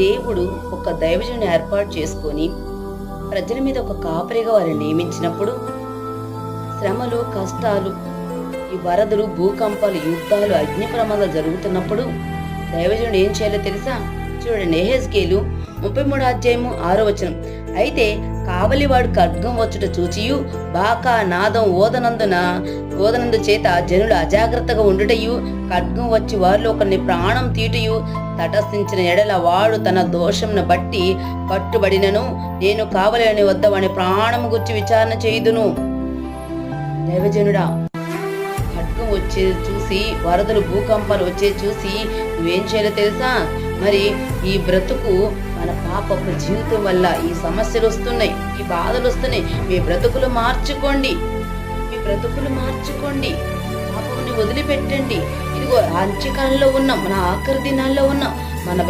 దేవుడు ఒక దైవజుని ఏర్పాటు చేసుకొని ప్రజల మీద ఒక కాపరిగా వారిని నియమించినప్పుడు శ్రమలు కష్టాలు ఈ వరదలు భూకంపాలు యుద్ధాలు అగ్ని ప్రమాదాలు జరుగుతున్నప్పుడు దైవజనుడు ఏం చేయాలో తెలుసా? చూడండి ఎహెస్కేలు ముప్పై మూడు అధ్యాయము ఆరో వచనం. అయితే కావలివాడు ఖడ్గం వచ్చుట చూచియు. బాకా నాదం ఓదనందున ఓదనందు చేత జనులు అజాగ్రత్తగా ఉండుటయు. ఖడ్గం వచ్చి వారిలో ఒకరిని ప్రాణం తీటుయు. తటస్థించిన ఎడల వాడు తన దోషంను బట్టి పట్టుబడినను. నేను కావలని వద్ద వాని ప్రాణము గుర్చి విచారణ చేయుదును. దైవజనుడా ఖడ్గం వచ్చే చూసి వరదలు భూకంపాలు వచ్చే చూసి నువ్వేం చేయాలో తెలుసా? మరి ఈ బ్రతుకు మన పాపపు జీవితం వల్ల ఈ సమస్యలు వస్తున్నాయి ఈ బాధలు వస్తున్నాయి. మీ బ్రతుకులు మార్చుకోండి. మీ బ్రతుకులు మార్చుకోండి. పాపముని వదిలిపెట్టండి. ఇదిగో అంత్యకాలంలో ఉన్నాం. మన ఆఖరి దినాల్లో ఉన్నాం. మన